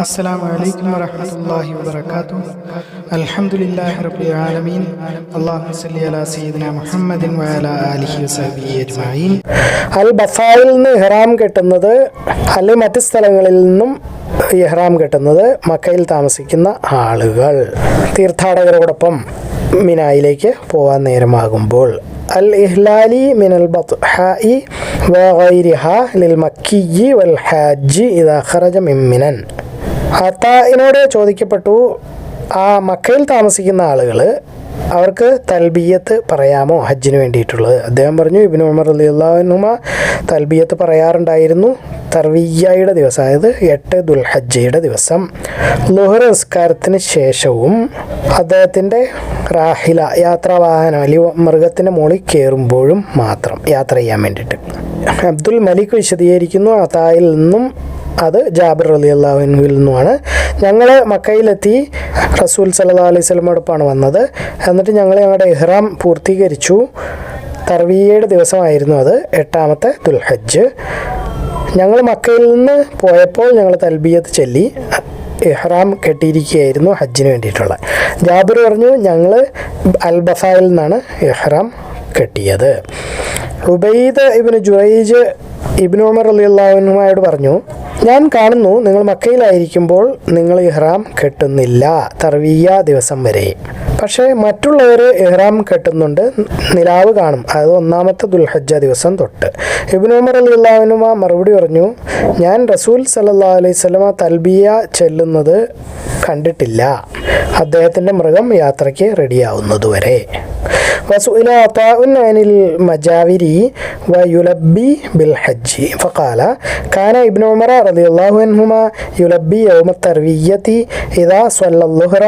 السلام عليكم ورحمة الله وبركاته الحمد لله رب العالمين اللهم صل على سيدنا محمد وعلى آله وصحبه أجمعين അൽ ബഫായിൽ നിന്ന് ഇഹ്റാം കെട്ടുന്നത് അല്ലെങ്കിൽ മറ്റ് സ്ഥലങ്ങളിൽ നിന്നും ഇഹ്റാം കെട്ടുന്നത് മക്കയിൽ താമസിക്കുന്ന ആളുകൾ തീർത്ഥാടകരോടൊപ്പം മിനായിലേക്ക് പോകാൻ നേരമാകുമ്പോൾ അൽ ഇഹ്ലാലി മിനൽ ബത്ഹായി വഗൈരിഹ ലിൽ മക്കിയി വൽ ഹാജി ഇദാ ഖറജ മിമ്മിനൻ അത്തായിനോട് ചോദിക്കപ്പെട്ടു ആ മക്കയിൽ താമസിക്കുന്ന ആളുകൾ അവർക്ക് തൽബിയത്ത് പറയാമോ ഹജ്ജിന് വേണ്ടിയിട്ടുള്ളത്? അദ്ദേഹം പറഞ്ഞു ഇബിൻ ഉമർ അലി അള്ളാഹുമ തൽബിയത്ത് പറയാറുണ്ടായിരുന്നു തർവിയ്യയുടെ ദിവസം അതായത് എട്ട് ദുൽഹജ്ജയുടെ ദിവസം. ലുഹർ നിസ്കാരത്തിന് ശേഷവും അദ്ദേഹത്തിന്റെ റാഹില യാത്രാവാഹനം അല്ലെങ്കിൽ മൃഗത്തിന്റെ മുകളിൽ കയറുമ്പോഴും മാത്രം യാത്ര ചെയ്യാൻ വേണ്ടിയിട്ട്. അബ്ദുൽ മലിക് വിശദീകരിക്കുന്നു അതായിൽ നിന്നും അത് ജാബിർ അലി അള്ളാഹുവിൽ നിന്നുമാണ്. ഞങ്ങൾ മക്കയിലെത്തി റസൂൽ സല്ലാ അലൈഹി സ്വലമോടൊപ്പമാണ് വന്നത്. എന്നിട്ട് ഞങ്ങൾ ഞങ്ങളുടെ ഇഹ്റാം പൂർത്തീകരിച്ചു. തർവീയയുടെ ദിവസമായിരുന്നു അത് എട്ടാമത്തെ ദുൽഹജ്ജ്. ഞങ്ങൾ മക്കയിൽ നിന്ന് പോയപ്പോൾ ഞങ്ങൾ തൽബിയത്ത് ചെല്ലി. ഇഹ്റാം കെട്ടിയിരിക്കുകയായിരുന്നു ഹജ്ജിന് വേണ്ടിയിട്ടുള്ള. ജാബിർ പറഞ്ഞു ഞങ്ങൾ അൽ ബഫായിൽ നിന്നാണ് ഇഹ്റാം കെട്ടിയത്. ഉബൈദ് ഇബിന് ജുറൈജ് ഇബിനോമർ ഉമർ അലി അള്ളാഹുനുമായോട് പറഞ്ഞു ഞാൻ കാണുന്നു നിങ്ങൾ മക്കയിലായിരിക്കുമ്പോൾ നിങ്ങൾ ഇഹ്റാം കെട്ടുന്നില്ല തർവീയ ദിവസം വരെ. പക്ഷേ മറ്റുള്ളവർ ഇഹ്റാം കെട്ടുന്നുണ്ട് നിലാവ് കാണും. അത് ഒന്നാമത്തെ ദുൽഹജ്ജ ദിവസം തൊട്ട്. ഇബിൻ ഉമർ അലി അള്ളാഹുനുമ മറുപടി പറഞ്ഞു ഞാൻ റസൂൽ സല്ലാ അലൈഹി സ്വലമ തൽബിയ ചെല്ലുന്നത് കണ്ടിട്ടില്ല. അദ്ദേഹത്തിന്റെ മൃഗം യാത്രയ്ക്ക് റെഡിയാവുന്നതുവരെ وسئل عطاء عن المجاور ويلبي بالحج. فقال كان ابن عمر رضي الله عنهما يلبي يوم التروية إذا صلى الظهر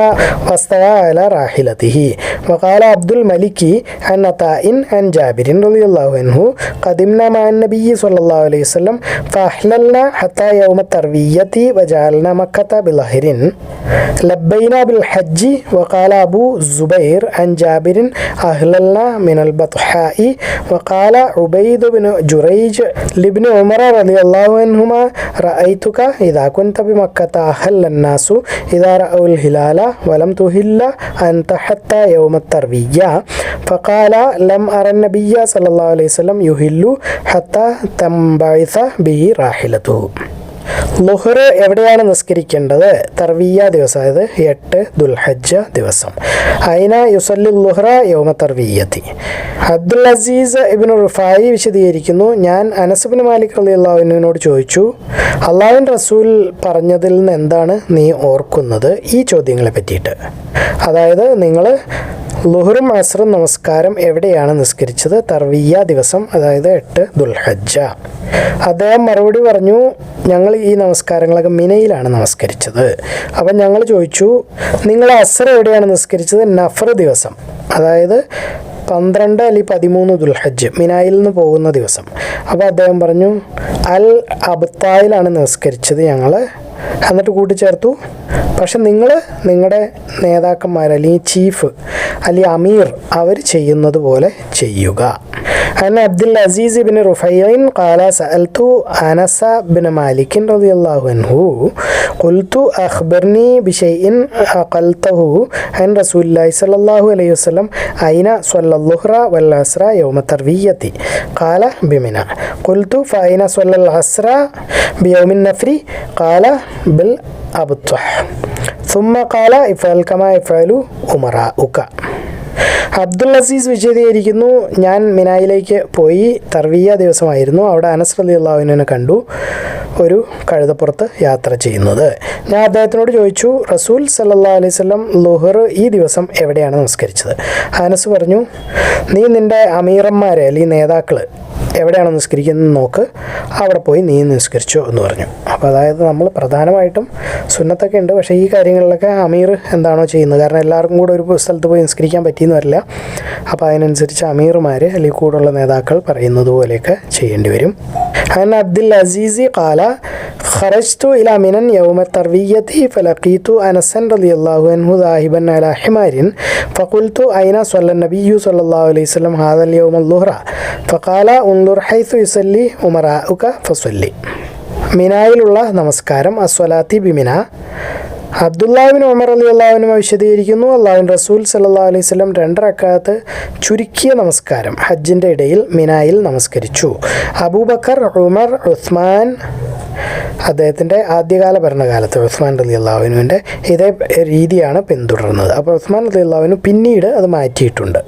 واستوى على راحلته. وقال عبد الملك عن عطاء عن جابر رضي الله عنه قدمنا مع النبي صلى الله عليه وسلم فأحللنا حتى يوم التروية وجعلنا مكة بظهر لبينا بالحج وقال أبو الزبير عن جابر أهللنا من البطحاء. وقال عبيد بن جريج لابن عمر رضي الله عنهما رأيتك إذا كنت بمكة أهل الناس إذا رأوا الهلال ولم تهل أنت حتى يوم التروية فقال لم أرى النبي صلى الله عليه وسلم يهل حتى تنبعث به راحلته. ലുഹർ എവിടെയാണ് നിസ്കരിക്കേണ്ടത്? തർവിയ ദിവസം അതായത് എട്ട് ദുൽഹജ്ജ ദിവസം. അയിന യുസല്ലി ലുഹ്റ യോമ തർവീയത്തി. അബ്ദുൽ അസീസ് ഇബിൻ റുഫായി വിശദീകരിക്കുന്നു. ഞാൻ അനസബിൻ മാലിക് അലി അള്ളാഹുവിനോട് ചോദിച്ചു അള്ളാഹുൻ റസൂൽ പറഞ്ഞതിൽ നിന്ന് എന്താണ് നീ ഓർക്കുന്നത്? ഈ ചോദ്യങ്ങളെ പറ്റിയിട്ട്. അതായത് നിങ്ങൾ ലുഹറും അസറും നമസ്കാരം എവിടെയാണ് നിസ്കരിച്ചത്? തർവിയ ദിവസം അതായത് എട്ട് ദുൽഹജ്ജ. അദ്ദേഹം മറുപടി പറഞ്ഞു ഞങ്ങൾ ഈ നമസ്കാരങ്ങളൊക്കെ മിനയിലാണ് നമസ്കരിച്ചത്. അപ്പം ഞങ്ങൾ ചോദിച്ചു നിങ്ങൾ അസർ എവിടെയാണ് നിസ്കരിച്ചത്? നഫർ ദിവസം അതായത് പന്ത്രണ്ട് അല്ലെങ്കിൽ പതിമൂന്ന് ദുൽഹജ്ജ് മിനായിൽ നിന്ന് പോകുന്ന ദിവസം. അപ്പോൾ അദ്ദേഹം പറഞ്ഞു അൽ അബ്തായിലാണ് നിസ്കരിച്ചത് ഞങ്ങൾ എന്നിട്ട് കൂട്ടിച്ചേർത്തു പക്ഷെ നിങ്ങൾ നിങ്ങളുടെ നേതാക്കന്മാർ അല്ലെങ്കിൽ ചീഫ് അല്ലെങ്കിൽ അമീർ അവർ ചെയ്യുന്നത് പോലെ ചെയ്യുക أن عبد العزيز بن رفيع قال سألت أنس بن مالك رضي الله عنه قلت أخبرني بشيء أقلته عن رسول الله صلى الله عليه وسلم أين صلى الظهر والعصر يوم التروية قال بمنى قلت فأين صلى العصر بيوم النفر قال അബുത്വഹ് സുമ കാല കമ ഇഫലു ഉമറ ഉക അബ്ദുൽ അസീസ് വിശദീകരിക്കുന്നു ഞാൻ മിനായിലേക്ക് പോയി തർവീയ ദിവസമായിരുന്നു അവിടെ അനസ് അലി അള്ളാഹുവിനെ കണ്ടു ഒരു കഴുതപ്പുറത്ത് യാത്ര ചെയ്യുന്നത്. ഞാൻ അദ്ദേഹത്തിനോട് ചോദിച്ചു റസൂൽ സല്ലാ അലൈഹി സ്വലം ലുഹർ ഈ ദിവസം എവിടെയാണ് നമസ്കരിച്ചത്? അനസ് പറഞ്ഞു നീ നിന്റെ അമീറന്മാരെ അല്ലെങ്കിൽ നേതാക്കൾ എവിടെയാണ് നിസ്കരിക്കുന്നത് നോക്ക്. അവിടെ പോയി നീ നിസ്കരിച്ചോ എന്ന് പറഞ്ഞു. അപ്പോൾ അതായത് നമ്മൾ പ്രധാനമായിട്ടും സുന്നത്തൊക്കെ ഉണ്ട്. പക്ഷേ ഈ കാര്യങ്ങളിലൊക്കെ അമീർ എന്താണോ ചെയ്യുന്നത്? കാരണം എല്ലാവർക്കും കൂടെ ഒരു സ്ഥലത്ത് പോയി നിസ്കരിക്കാൻ പറ്റിയെന്ന് വരില്ല. അപ്പോൾ അതിനനുസരിച്ച് അമീർമാർ അല്ലെങ്കിൽ കൂടുള്ള നേതാക്കൾ പറയുന്നത് പോലെയൊക്കെ ചെയ്യേണ്ടി വരും. അങ്ങനെ അബ്ദുൽ അസീസി കാല ഖറജ്തു ഇല മിനൻ യൗമ തർവിയത്തി ഫലഖീത്തു അനസൻ റലി അള്ളാഹു അൻഹു ദാഹിബൻ അല ഹിമാരിൻ ഫഖുൽത്തു ഐന സ്വല്ല നബിയു സല്ലല്ലാഹു അലൈഹി വസല്ലം ഹാദൽ യൗമ ളുഹ്റ ഫഖാല ഉൻ ഉക മിനായിലുള്ള നമസ്കാരം അസ്വലാത്തി ബിമിന അബ്ദുല്ലാബിൻ ഉമർ അലി അള്ളാഹുവിനും വിശദീകരിക്കുന്നു അള്ളാഹുൻ റസൂൽ സല്ലാ അലൈഹി സ്വലം രണ്ടരക്കാലത്ത് ചുരുക്കിയ നമസ്കാരം ഹജ്ജിന്റെ ഇടയിൽ മിനായിൽ നമസ്കരിച്ചു. അബൂബക്കർ ഉമർ ഉസ്മാൻ അദ്ദേഹത്തിന്റെ ആദ്യകാല ഭരണകാലത്ത് ഉസ്മാൻ അലി അള്ളാഹുവിനുവിന്റെ ഇതേ രീതിയാണ് പിന്തുടർന്നത്. അപ്പോൾ ഉസ്മാൻ അലി അള്ളാഹുവിന് പിന്നീട് അത് മാറ്റിയിട്ടുണ്ട്.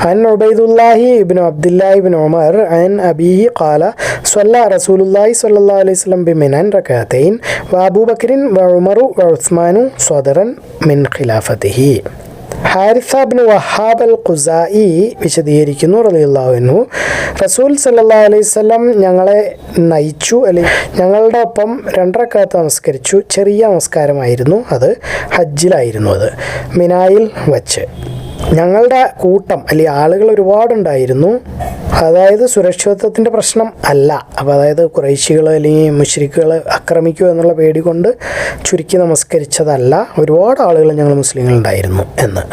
عن عبيد الله بن عبد الله بن عمر عن أبيه قال صلى رسول الله صلى الله عليه وسلم بمنى ركعتين وأبو بكر وعمر وعثمان صدرا من خلافته ഹാരിസ ബിൻ വഹാബ് അൽ ഖുസായി വിശദീകരിക്കുന്നു റളിയല്ലാഹു റസൂൽ സല്ലല്ലാഹു അലൈഹി വസല്ലം ഞങ്ങളെ നയിച്ചു അല്ലെങ്കിൽ ഞങ്ങളുടെ ഒപ്പം രണ്ടരക്കാലത്ത് നമസ്കരിച്ചു ചെറിയ നമസ്കാരമായിരുന്നു അത് ഹജ്ജിലായിരുന്നു അത് മിനായിൽ വച്ച് ഞങ്ങളുടെ കൂട്ടം അല്ലെങ്കിൽ ആളുകൾ ഒരുപാടുണ്ടായിരുന്നു അതായത് സുരക്ഷിതത്വത്തിൻ്റെ പ്രശ്നം അല്ല അപ്പോൾ അതായത് കുറേശികൾ അല്ലെങ്കിൽ മുഷ്രിക്കുകൾ ആക്രമിക്കുക എന്നുള്ള പേടി കൊണ്ട് ചുരുക്കി നമസ്കരിച്ചതല്ല ഒരുപാട് ആളുകൾ ഞങ്ങൾ മുസ്ലിങ്ങളുണ്ടായിരുന്നു എന്ന്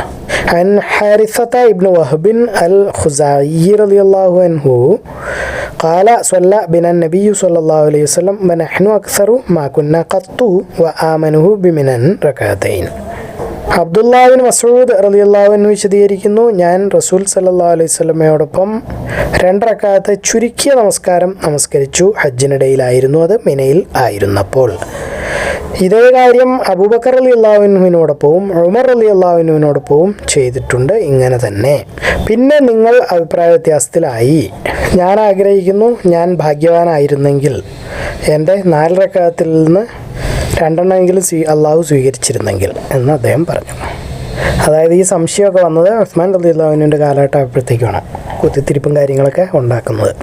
عن حارثة ابن وهب الخزاعي رضي الله عنه قال صلى بنا النبي صلى الله عليه وسلم ونحن أكثر ما كنا قط وآمنه بمنن ركعتين അബ്ദുല്ലാബിൻ മസൂദ് റലിയല്ലാവിൻ വിശദീകരിക്കുന്നു. ഞാൻ റസൂൽ സല്ലാ അലൈഹി സ്വലമയോടൊപ്പം രണ്ടരക്കാലത്ത് ചുരുക്കിയ നമസ്കാരം നമസ്കരിച്ചു. ഹജ്ജിനിടയിലായിരുന്നു അത് മിനയിൽ ആയിരുന്നപ്പോൾ. ഇതേ കാര്യം അബൂബക്കർ അലി അള്ളാഹുവിനോടൊപ്പവും ഉമർ അലി അള്ളാഹുവിനോടൊപ്പവും ചെയ്തിട്ടുണ്ട്. ഇങ്ങനെ തന്നെ. പിന്നെ നിങ്ങൾ അഭിപ്രായ വ്യത്യാസത്തിലായി. ഞാൻ ആഗ്രഹിക്കുന്നു ഞാൻ ഭാഗ്യവാനായിരുന്നെങ്കിൽ എന്റെ നാലരക്കാലത്തിൽ നിന്ന് രണ്ടെണ്ണമെങ്കിലും സ്വീ അള്ളാഹു സ്വീകരിച്ചിരുന്നെങ്കിൽ എന്ന് അദ്ദേഹം പറഞ്ഞു അതായത് ഈ സംശയമൊക്കെ വന്നത് ഉസ്മാൻ റലി അള്ളാഹുവിൻ്റെ കാലഘട്ടം ആയപ്പോഴത്തേക്കാണ് കുത്തിത്തിരിപ്പും കാര്യങ്ങളൊക്കെ ഉണ്ടാക്കുന്നത്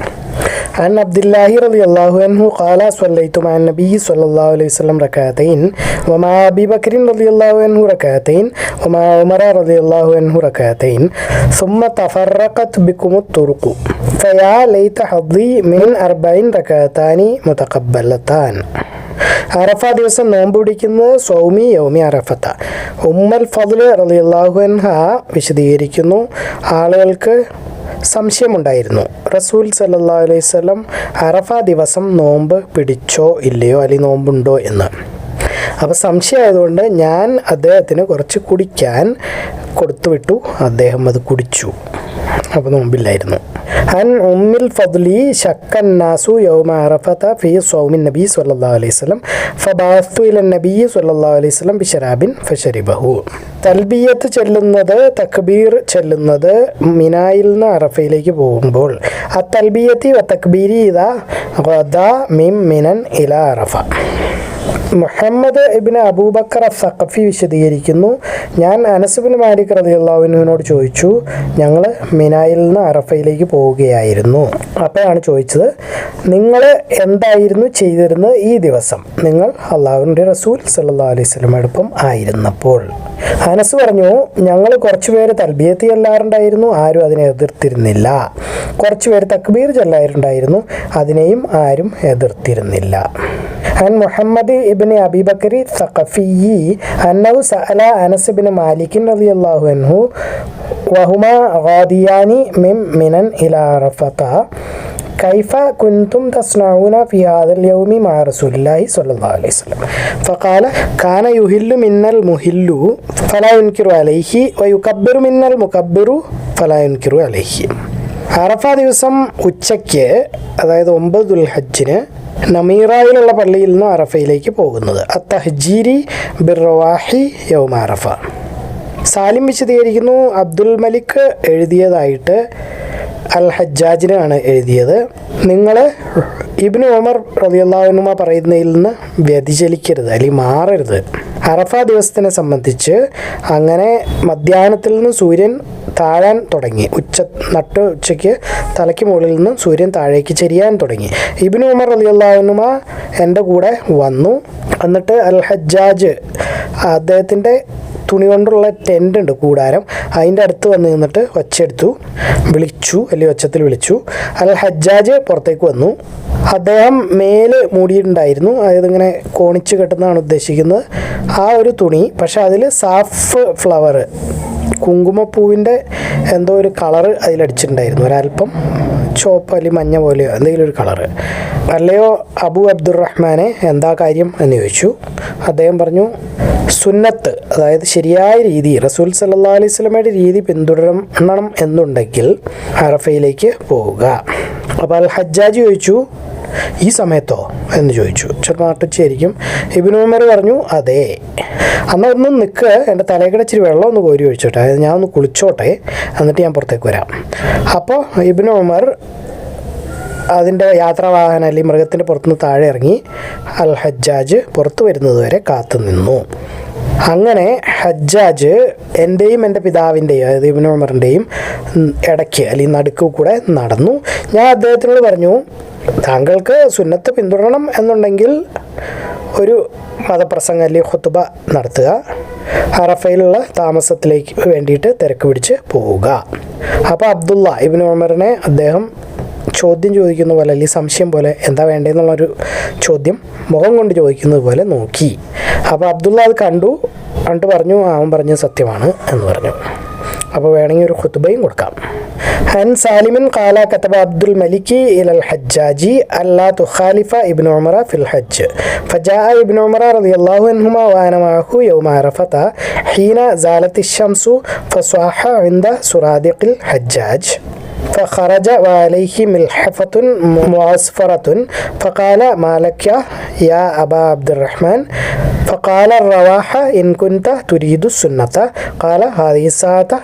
عن عبد الله رضي الله عنه قال صليت مع النبي صلى الله عليه وسلم ركعتين ومع أبي بكر رضي الله عنه ركعتين ومع عمر رضي الله عنه ركعتين ثم تفرقت بكم الطرق فيا ليت حظي من أربع ركعتان متقبلتان അറഫ ദിവസം നോമ്പ് പിടിക്കുന്നത് സൗമി യൗമി അറഫത്ത. ഉമ്മൽ ഫതുൽ റളിയല്ലാഹു അൻഹ വിശദീകരിക്കുന്നു. ആളുകൾക്ക് സംശയമുണ്ടായിരുന്നു. റസൂൽ സല്ലാ അലൈഹി സ്വലം അറഫ ദിവസം നോമ്പ് പിടിച്ചോ ഇല്ലയോ? അല്ലെങ്കിൽ നോമ്പുണ്ടോ എന്ന്. അപ്പോൾ സംശയമായതുകൊണ്ട് ഞാൻ അദ്ദേഹത്തിന് കുറച്ച് കുടിക്കാൻ കൊടുത്തുവിട്ടു. അദ്ദേഹം അത് കുടിച്ചു. അപ്പോൾ നോമ്പില്ലായിരുന്നു. അൻ ഉമ്മിൽ ഫദ്ലി ശക്കൻ നാസു യൗമ അറഫത ഫി സൗമിൻ നബി സല്ലാ അലൈഹി സ്വലം ഫബാസ്തു ഇല നബി സല്ലാ അലൈഹി സ്വലം ബിഷറാബിൻ ഫഷരിബഹു തൽബിയത്ത് ചെല്ലുന്നത് തക്ബീർ ചെല്ലുന്നത് മിനായിൽ നിന്ന് അറഫയിലേക്ക് പോകുമ്പോൾ. ആ തൽബിയത്തി തക്ബീരി ഇതാ മിം മിനൻ ഇല അറഫ. മുഹമ്മദ് ഇബിന് അബൂബക്കർ സഖഫി വിശദീകരിക്കുന്നു. ഞാൻ അനസുബിൻ മാലിക് റതിയുള്ളവിനോട് ചോദിച്ചു ഞങ്ങൾ മിനായിൽ നിന്ന് അറഫയിലേക്ക് പോവുകയായിരുന്നു. അപ്പോഴാണ് ചോദിച്ചത് നിങ്ങൾ എന്തായിരുന്നു ചെയ്തിരുന്നത് ഈ ദിവസം? നിങ്ങൾ അള്ളാഹുവിന്റെ റസൂൽ സല്ലാ അലൈഹി സ്വലമോടൊപ്പം ആയിരുന്നപ്പോൾ. അനസ് പറഞ്ഞു ഞങ്ങൾ കുറച്ച് പേര് തൽബിയത്തി ചെല്ലാറുണ്ടായിരുന്നു ആരും അതിനെ എതിർത്തിരുന്നില്ല. കുറച്ച് പേര് തക്ബീർ ചെല്ലാറുണ്ടായിരുന്നു അതിനെയും ആരും എതിർത്തിരുന്നില്ല. عن محمد ابن أبي بكر الثقفي أنه سأل أنس بن مالك رضي الله عنه وهما غاديان من منن إلى عرفة كيف كنتم تصنعون في هذا اليوم مع رسول الله صلى الله عليه وسلم فقال كان يهل منا المهل فلا ينكر عليه ويكبر منا المكبر فلا ينكر عليه അറഫ ദിവസം ഉച്ചയ്ക്ക് അതായത് ഒമ്പത് ദുൽഹജ്ജിന് നമീറായിലുള്ള പള്ളിയിൽ നിന്ന് അറഫയിലേക്ക് പോകുന്നത്. അത്തഹ്ജീരി ബിർവാഹി യൗമ അറഫ. സാലിം വിശദീകരിക്കുന്നു. അബ്ദുൽ മലിക് എഴുതിയതായിട്ട് അൽ ഹജ്ജാജിനാണ് എഴുതിയത്. നിങ്ങൾ ഇബിന് ഉമർ റതിയല്ലാവുനുമ പറയുന്നതിൽ നിന്ന് വ്യതിചലിക്കരുത് അല്ലെങ്കിൽ മാറരുത്. അറഫ ദിവസത്തിനെ സംബന്ധിച്ച് അങ്ങനെ മധ്യാഹ്നത്തിൽ നിന്ന് സൂര്യൻ താഴാൻ തുടങ്ങി. ഉച്ച നട്ട് ഉച്ചയ്ക്ക് തലയ്ക്ക് മുകളിൽ നിന്നും സൂര്യൻ താഴേക്ക് ചെരിയാൻ തുടങ്ങി. ഇബിനു ഉമർ റലിയല്ലാവുനുമ എന്റെ കൂടെ വന്നു. എന്നിട്ട് അൽ ഹജ്ജാജ് അദ്ദേഹത്തിന്റെ തുണി കൊണ്ടുള്ള ടെന്റ് ഉണ്ട് കൂടാരം. അതിന്റെ അടുത്ത് വന്ന് നിന്നിട്ട് ഒച്ചെടുത്തു വിളിച്ചു അല്ലെങ്കിൽ ഒച്ചത്തിൽ വിളിച്ചു. അൽ ഹജ്ജാജ് പുറത്തേക്ക് വന്നു. അദ്ദേഹം മേൽ മൂടിയിട്ടുണ്ടായിരുന്നു. അതായത് ഇങ്ങനെ കോണിച്ച് കെട്ടുന്നതാണ് ഉദ്ദേശിക്കുന്നത്. ആ ഒരു തുണി പക്ഷേ അതിൽ സാഫ് ഫ്ലവർ കുങ്കുമപ്പൂവിന്റെ എന്തോ ഒരു കളർ അതിലടിച്ചിട്ടുണ്ടായിരുന്നു. ഒരല്പം ചുവപ്പ് അല്ലെങ്കിൽ മഞ്ഞ പോലെയോ എന്തെങ്കിലും ഒരു കളറ്. അല്ലയോ അബു അബ്ദുറഹ്മാനെ എന്താ കാര്യം എന്ന് ചോദിച്ചു. അദ്ദേഹം പറഞ്ഞു സുന്നത്ത് അതായത് ശരിയായ രീതി റസൂൽ സല്ലാ അലൈഹി സ്വലമയുടെ രീതി പിന്തുടരണം എന്നുണ്ടെങ്കിൽ അറഫയിലേക്ക് പോവുക. അപ്പോൾ ഹജ്ജാജ് ചോദിച്ചു ഈ സമയത്തോ എന്ന് ചോദിച്ചു. ചെറുപ്പം ഇബിൻ ഉമർ പറഞ്ഞു അതെ. അന്ന് ഒന്ന് നിൽക്ക് എന്റെ തലയുടെ ഇച്ചിരി വെള്ളം ഒന്ന് കോരി ഒഴിച്ചോട്ടെ. അതായത് ഞാൻ ഒന്ന് കുളിച്ചോട്ടെ. എന്നിട്ട് ഞാൻ പുറത്തേക്ക് വരാം. അപ്പോൾ ഇബിൻ ഉമർ അതിന്റെ യാത്രാവാഹനം അല്ലെങ്കിൽ മൃഗത്തിന്റെ പുറത്തുനിന്ന് താഴെ ഇറങ്ങി അൽ ഹജ്ജാജ് പുറത്തു വരുന്നത് വരെ കാത്തു നിന്നു അങ്ങനെ ഹജ്ജാജ് എന്റെയും എന്റെ പിതാവിന്റെയും അതായത് ഇബിൻ ഉമറിന്റെയും ഇടയ്ക്ക് അല്ലെങ്കിൽ നടുക്ക് കൂടെ നടന്നു. ഞാൻ അദ്ദേഹത്തിനോട് പറഞ്ഞു താങ്കൾക്ക് സുന്നത്ത് പിന്തുടരണം എന്നുണ്ടെങ്കിൽ ഒരു മതപ്രസംഗം അല്ലെങ്കിൽ ഹുത്തുബ നടത്തുക. അറഫയിലുള്ള താമസത്തിലേക്ക് വേണ്ടിയിട്ട് തിരക്ക് പിടിച്ച് പോവുക. അപ്പോൾ അബ്ദുള്ള ഇബിൻ ഉമറിനെ അദ്ദേഹം ചോദ്യം ചോദിക്കുന്ന പോലെ അല്ലെങ്കിൽ സംശയം പോലെ എന്താ വേണ്ടതെന്നുള്ളൊരു ചോദ്യം മുഖം കൊണ്ട് ചോദിക്കുന്നത് പോലെ നോക്കി. അപ്പോൾ അബ്ദുള്ള അത് കണ്ടു. കണ്ടു പറഞ്ഞു അവൻ പറഞ്ഞത് സത്യമാണ് എന്ന് പറഞ്ഞു. അപ്പോൾ വേണമെങ്കിൽ ഒരു ഖുത്തുബയും കൊടുക്കാം. ഹൻ സാലിമിൻ കാല കത്തബ അബ്ദുൽ മലിക് അൽ ഹജ്ജാജി അല്ലാ തുഖാലിഫ ഇബ്നു ഉമറ ഫിൽ ഹജ്ജ്. ഫജാ ഇബ്നു ഉമറ റളിയല്ലാഹു അൻഹുമ വാന മാഹു യൗമ അറഫത ഹീന സാലത്തി ഷംസു ഫസ്വാഹ ഇന്ദ സുറാദിഖിൽ ഹജ്ജാജ്. فخرج وعليه ملحفة معصفرة فقال ما لك يا أبا عبد الرحمن؟ فقال الرواح إن كنت تريد السنة. قال هذه الساعة.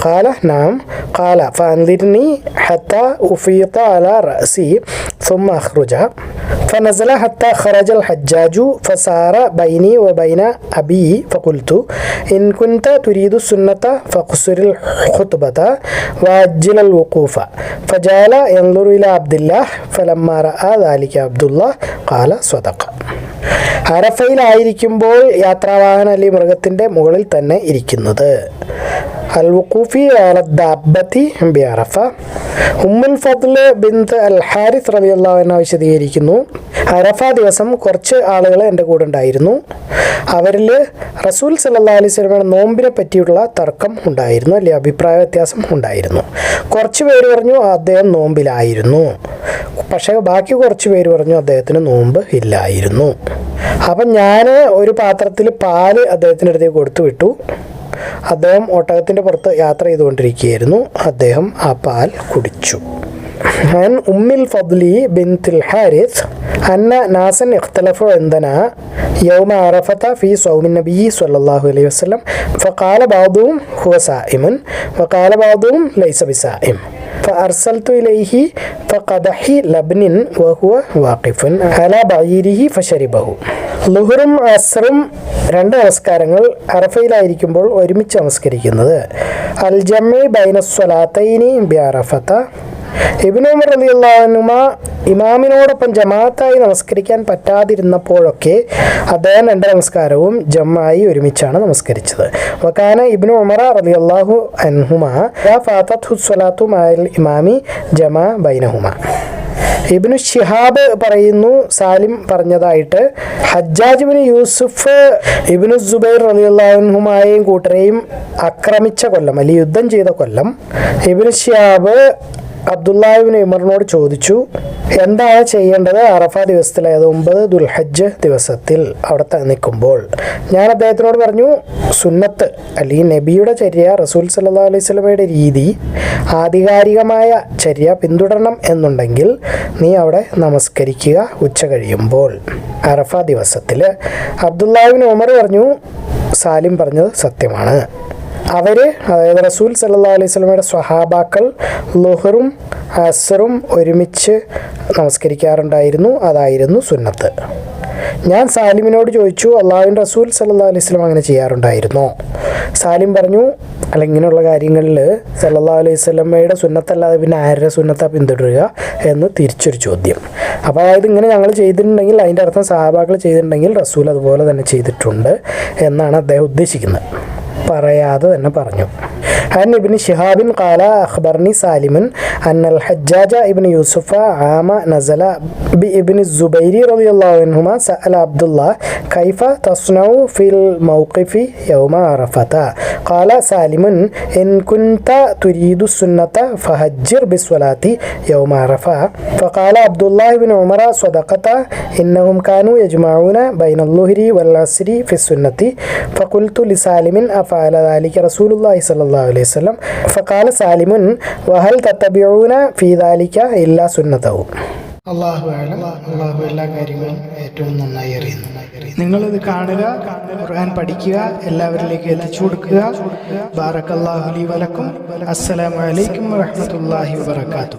قال نعم. قال فأنظرني حتى أفيط على رأسي ثم أخرج. فنزل حتى خرج الحجاج فسار بيني وبين أبي فقلت إن كنت تريد السنة فاقصر الخطبة وأجل الوقوف فجعل ينظر إلى عبد الله فلما رأى ذلك عبد الله قال صدق അരഫയിലായിരിക്കുമ്പോൾ യാത്രാവാഹനം അല്ലെങ്കിൽ മൃഗത്തിൻ്റെ മുകളിൽ തന്നെ ഇരിക്കുന്നത് അൽ വുഖൂഫി ദാബത്തി ബി അറഫ ഉമ്മുൽ ഫദ്ല് ബിന്ത് അൽ ഹാരിസ് റളിയല്ലാഹു അൻഹ വിശദീകരിക്കുന്നു അറഫ ദിവസം കുറച്ച് ആളുകൾ എൻ്റെ കൂടെ ഉണ്ടായിരുന്നു അവരിൽ റസൂൽ സല്ലല്ലാഹു അലൈഹി സ്വലമയുടെ നോമ്പിനെ പറ്റിയുള്ള തർക്കം ഉണ്ടായിരുന്നു അല്ലെങ്കിൽ അഭിപ്രായ വ്യത്യാസം ഉണ്ടായിരുന്നു കുറച്ച് പേര് പറഞ്ഞു അദ്ദേഹം നോമ്പിലായിരുന്നു പക്ഷേ ബാക്കി കുറച്ച് പേര് പറഞ്ഞു അദ്ദേഹത്തിന് നോമ്പ് ഇല്ലായിരുന്നു അപ്പം ഞാൻ ഒരു പാത്രത്തിൽ പാല് അദ്ദേഹത്തിൻ്റെ അടുത്തേക്ക് കൊടുത്തു വിട്ടു അദ്ദേഹം ഒട്ടകത്തിൻ്റെ പുറത്ത് യാത്ര ചെയ്തുകൊണ്ടിരിക്കുകയായിരുന്നു അദ്ദേഹം ആ പാൽ കുടിച്ചു عن أم الفضل بنت الحارث أن ناسا اختلفوا عندنا يوم عرفة في صوم النبي صلى الله عليه وسلم فقال بعضهم هو صائم وقال بعضهم ليس بصائم فأرسلت إليه فقدح لبن وهو واقف على بعيره فشربه ലുഹറും അസറും രണ്ട് നമസ്കാരങ്ങൾ അറഫയിലായിരിക്കുമ്പോൾ ഒരുമിച്ച് നമസ്കരിക്കുന്നത് അൽ ജമ്മി ബൈനസ്വലാത്തൈനി ബി അറഫത്ത ഇബിൻ അലി റളിയല്ലാഹുനുമ ഇമാമിനോടൊപ്പം ജമാഅത്തായി നമസ്കരിക്കാൻ പറ്റാതിരുന്നപ്പോഴൊക്കെ അദ്ദേഹം രണ്ട് നമസ്കാരവും ജമ്മായി ഒരുമിച്ചാണ് നമസ്കരിച്ചത്. വക്കാന ഇബ്നു ഉമർ റളിയല്ലാഹു അൻഹുമ യാ ഫാത്തത്ഹു ഇമാമി ജമാ ബൈനഹുമ. ഇബിനു ഷിഹാബ് പറയുന്നു സാലിം പറഞ്ഞതായിട്ട് Hajjaj bin Yusuf Ibn Zubair റളിയല്ലാഹുമായെയും കൂട്ടരെയും ആക്രമിച്ച കൊല്ലം അല്ലെങ്കിൽ യുദ്ധം ചെയ്ത കൊല്ലം ഇബിനു ഷിഹാബ് അബ്ദുല്ലാഹിബിൻ ഉമറിനോട് ചോദിച്ചു എന്താണ് ചെയ്യേണ്ടത് അറഫ ദിവസത്തിൽ അതായത് ഒമ്പത് ദുൽഹജ്ജ് ദിവസത്തിൽ അവിടെ നിൽക്കുമ്പോൾ? ഞാൻ അദ്ദേഹത്തിനോട് പറഞ്ഞു സുന്നത്ത് അല്ലെങ്കിൽ നബിയുടെ ചര്യ റസൂൽ സല്ലാ അലൈഹി സ്വലമയുടെ രീതി ആധികാരികമായ ചര്യ പിന്തുടരണം എന്നുണ്ടെങ്കിൽ നീ അവിടെ നമസ്കരിക്കുക ഉച്ച കഴിയുമ്പോൾ. അറഫ ദിവസത്തിൽ അബ്ദുല്ലാഹിബിൻ ഉമർ പറഞ്ഞു സാലിം പറഞ്ഞത് സത്യമാണ്. അവർ അതായത് റസൂൽ സല്ലാ അലൈഹി സ്വലമയുടെ സ്വഹാബാക്കൾ ലുഹറും അസറും ഒരുമിച്ച് നമസ്കരിക്കാറുണ്ടായിരുന്നു. അതായിരുന്നു സുന്നത്ത്. ഞാൻ സാലിമിനോട് ചോദിച്ചു അള്ളാഹുവിൻ റസൂൽ സല്ലാ അലൈഹി സ്വലം അങ്ങനെ ചെയ്യാറുണ്ടായിരുന്നോ? സാലിം പറഞ്ഞു അല്ല ഇങ്ങനെയുള്ള കാര്യങ്ങളിൽ സല്ലാ അലൈഹി സ്വലമയുടെ സുന്നത്തല്ലാതെ പിന്നെ ആരുടെ സുന്നത്താ പിന്തുടരുക? എന്ന് തിരിച്ചൊരു ചോദ്യം. അപ്പോൾ അതായത് ഇങ്ങനെ ഞങ്ങൾ ചെയ്തിട്ടുണ്ടെങ്കിൽ അതിന്റെ അർത്ഥം സഹാബാക്കൾ ചെയ്തിട്ടുണ്ടെങ്കിൽ റസൂൽ അതുപോലെ തന്നെ ചെയ്തിട്ടുണ്ട് എന്നാണ് അദ്ദേഹം ഉദ്ദേശിക്കുന്നത്. പറയാതെ തന്നെ പറഞ്ഞു. عن ابن شهاب قال أخبرني سالم أن الحجاج ابن يوسف عام نزل بابن الزبير رضي الله عنهما سأل عبد الله كيف تصنع في الموقف يوم عرفة؟ قال سالم إن كنت تريد السنة فهجر بالصلاة يوم عرفة. فقال عبد الله بن عمر صدقت إنهم كانوا يجمعون بين الظهر والعصر في السنة. فقلت لسالم أفعل ذلك رسول الله صلى الله സല്ലാഹു അലൈഹി സ്വലം ഫക്കാല സാലിമുൻ വഹൽ തത്തബിയൂന ഫീദാലിക്ക ഇല്ലാ സുന്നത്തവും അള്ളാഹു അള്ളാഹു എല്ലാ കാര്യങ്ങളും ഏറ്റവും നന്നായി അറിയുന്നു. നിങ്ങളിത് കാണുക ഖുർആൻ പഠിക്കുക എല്ലാവരിലേക്ക് എത്തിച്ചു കൊടുക്കുക. ബാറക്കല്ലാഹു അലി വലക്കും അസ്സലാമലൈക്കും വാഹമത്തല്ലാഹി വാത്തു